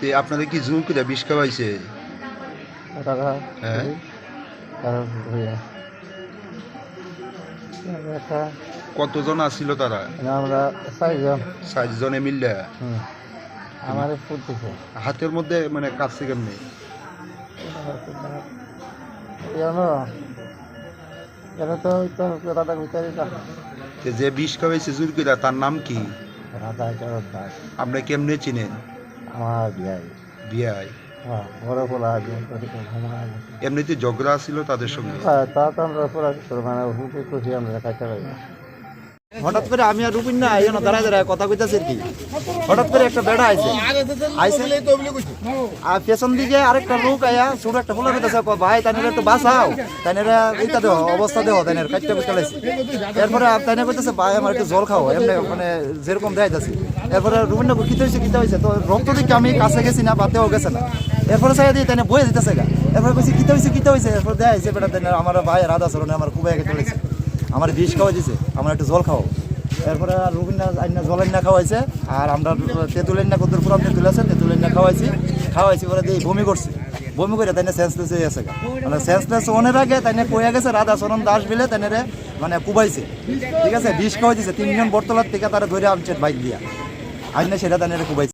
তে আপনাদের কি জোর করে বিষ খাওয়াইছে? হ্যাঁ। কতজন আসছিল তারা? আমরা চারজন। ষাট জনে মিললে আমার হাতের মধ্যে মানে কাটছে কেমনি? যে বিষ খাওয়াইছে জোর করে তার নাম কি? আপনি কেমনে চিনেন? আমার হ্যাঁ বড় পোলা আছে এমনিতে ঝগড়া ছিল তাদের সঙ্গে? হ্যাঁ তা তো আমরা পোলা মানে খুশি আমরা খাইতে পারি না। হঠাৎ করে আমি আর রুবিন না, এই দাঁড়ায় দাঁড়ায় কথা কইতাছি কি। হঠাৎ করে একটা বেড়া আইছে। আইছে? আর পেছন দিকে আরেকটা লোক আয়া, ছোট একটা ফুলা কইতাছে ভাই, তাইনের একটু বাঁচাও। তাইনের এইটা দেহ, অবস্থা দেহ, তাইনের বুঝতে লাইছে এরপরে তাইনে কইতাছে, ভাই, আমার একটু জল খাও, এমনি মানে যেরকম দেখাইতাছি এরপরে রুবিন না কিতে হয়েছে কিতে হয়েছে তো রক্ত দিকে আমি কাছে গেছি না, বাতেও গেছে না। এরপরে চাই দিয়ে তাইনে বয়ে দিতেছে গা। এরপরে কইছি, কিতে হয়েছে কিতে হয়েছে এরপরে দেখাইছে বেটা, তাইনের আমার ভাই রাধা চরণে আমার খুবই আগে চলেছে আমার বিষ খাওয়া দিছে আমার একটু জল খাও এরপরে আর রুবিনা আইনা জল আইনা খাওয়াইছে, আর আমরা তেঁতুল আইনা কত পুরান তেঁতুল আছে, তেঁতুল আইনা খাওয়াইছি। খাওয়াইছি পরে দিয়ে বমি করছে। বমি করে তাইনে সেন্সলেস হয়ে গেছে মানে সেন্সলেস ওনের আগে, তাইনে কয়ে গেছে রাধা চরণ দাস বিলে তাইনে মানে কুবাইছে। ঠিক আছে, বিষ খাওয়াই দিছে তিনজন বটতলার থেকে তারা ধরে আনছে বাইক দিয়া। আইনা সেটা তাইনে কুবাইছে।